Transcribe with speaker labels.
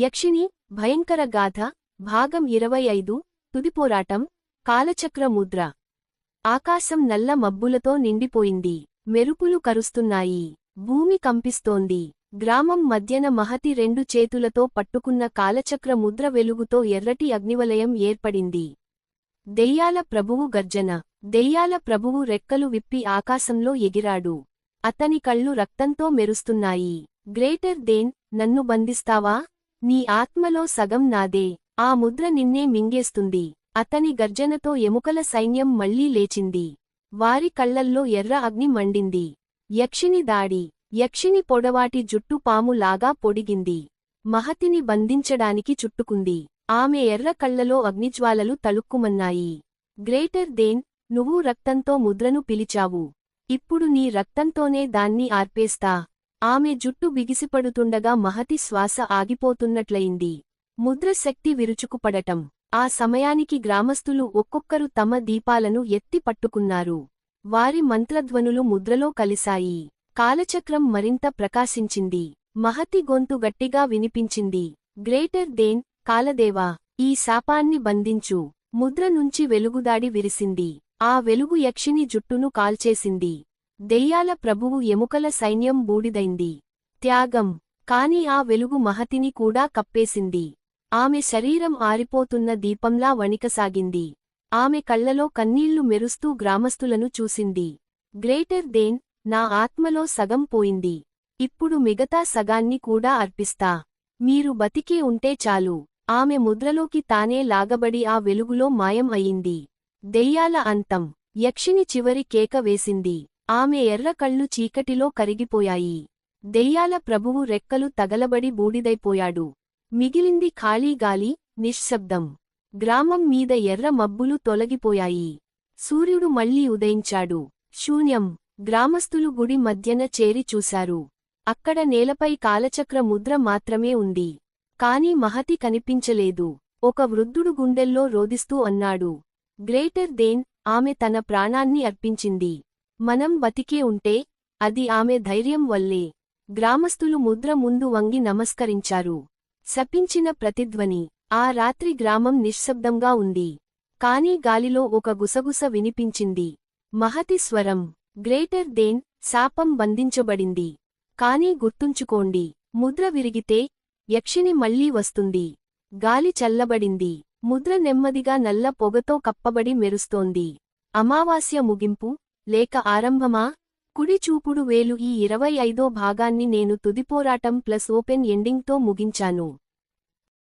Speaker 1: యక్షిణి భయంకర గాథ భాగం ఇరవై ఐదు తుదిపోరాటం కాలచక్ర ముద్ర. ఆకాశం నల్ల మబ్బులతో నిండిపోయింది. మెరుపులు కరుస్తున్నాయి. భూమి కంపిస్తోంది. గ్రామం మధ్యన మహతి రెండు చేతులతో పట్టుకున్న కాలచక్ర ముద్ర వెలుగుతో ఎర్రటి అగ్నివలయం ఏర్పడింది. దెయ్యాల ప్రభువు గర్జన. దెయ్యాల ప్రభువు రెక్కలు విప్పి ఆకాశంలో ఎగిరాడు. అతని కళ్ళు రక్తంతో మెరుస్తున్నాయి. గ్రేటర్ దేన్ నన్ను బంధిస్తావా? నీ ఆత్మలో సగం నాదే. ఆ ముద్ర నిన్నే మింగేస్తుంది. అతని గర్జనతో ఎముకల సైన్యం మళ్ళీ లేచింది. వారి కళ్ళల్లో ఎర్ర అగ్ని మండింది. యక్షిని దాడి. యక్షిని పొడవాటి జుట్టు పాములాగా పొడిగింది. మహతిని బంధించడానికి చుట్టుకుంది. ఆమె ఎర్ర కళ్ళలో అగ్నిజ్వాలలు తళుక్కుమన్నాయి. గ్రేటర్ దేన్ నువ్వు రక్తంతో ముద్రను పిలిచావు. ఇప్పుడు నీ రక్తంతోనే దాన్ని ఆర్పేస్తా. ఆమె జుట్టు బిగిసిపడుతుండగా మహతి శ్వాస ఆగిపోతున్నట్లయింది. ముద్ర శక్తి విరుచుకుపడటం. ఆ సమయానికి గ్రామస్థులు ఒక్కొక్కరు తమ దీపాలను ఎత్తి పట్టుకున్నారు. వారి మంత్రధ్వనులు ముద్రలో కలిశాయి. కాలచక్రం మరింత ప్రకాశించింది. మహతి గొంతు గట్టిగా వినిపించింది. గ్రేటర్ దేన్ కాలదేవా ఈ శాపాన్ని బంధించు. ముద్ర నుంచి వెలుగుదాడి విరిసింది. ఆ వెలుగు యక్షిని జుట్టును కాల్చేసింది. దెయ్యాల ప్రభువు ఎముకల సైన్యం బూడిదైంది. త్యాగం. కాని ఆ వెలుగు మహతిని కూడా కప్పేసింది. ఆమె శరీరం ఆరిపోతున్న దీపంలా వణికసాగింది. ఆమె కళ్ళలో కన్నీళ్ళు మెరుస్తూ గ్రామస్థులను చూసింది. గ్రేటర్ దేన్ నా ఆత్మలో సగం పోయింది. ఇప్పుడు మిగతా సగాన్ని కూడా అర్పిస్తా. మీరు బతికే ఉంటే చాలు. ఆమె ముద్రలోకి తానే లాగబడి ఆ వెలుగులో మాయం అయింది. దెయ్యాల అంతం. యక్షిని చివరి కేక వేసింది. ఆమె ఎర్ర కళ్ళు చీకటిలో కరిగిపోయాయి. దెయ్యాల ప్రభువు రెక్కలు తగలబడి బూడిదైపోయాడు. మిగిలింది ఖాళీ గాలి నిశ్శబ్దం. గ్రామం మీద ఎర్ర మబ్బులు తొలగిపోయాయి. సూర్యుడు మళ్ళీ ఉదయించాడు. శూన్యం. గ్రామస్థులు గుడి మధ్యన చేరి చూశారు. అక్కడ నేలపై కాలచక్ర ముద్ర మాత్రమే ఉంది. కాని మహతి కనిపించలేదు. ఒక వృద్ధుడు గుండెల్లో రోదిస్తూ అన్నాడు. గ్రేటర్ దేన్ ఆమె తన ప్రాణాన్ని అర్పించింది. మనం బతికే ఉంటే అది ఆమె ధైర్యం వల్లే. గ్రామస్థులు ముద్ర ముందు వంగి నమస్కరించారు. శపించిన ప్రతిధ్వని ఆ రాత్రి గ్రామం నిశ్శబ్దంగా ఉంది. కానీ గాలిలో ఒక గుసగుస వినిపించింది. మహతి స్వరం గ్రేటర్ దేన్ శాపం బంధించబడింది. కానీ గుర్తుంచుకోండి ముద్ర విరిగితే యక్షిని మళ్ళీ వస్తుంది. గాలి చల్లబడింది. ముద్ర నెమ్మదిగా నల్ల పొగతో కప్పబడి మెరుస్తోంది. అమావాస్య ముగింపు లేక ఆరంభమా? కుడి చూపుడు వేలు ఈ ఇరవై ఐదో భాగాన్ని నేను తుదిపోరాటం ప్లస్ ఓపెన్ ఎండింగ్తో ముగించాను.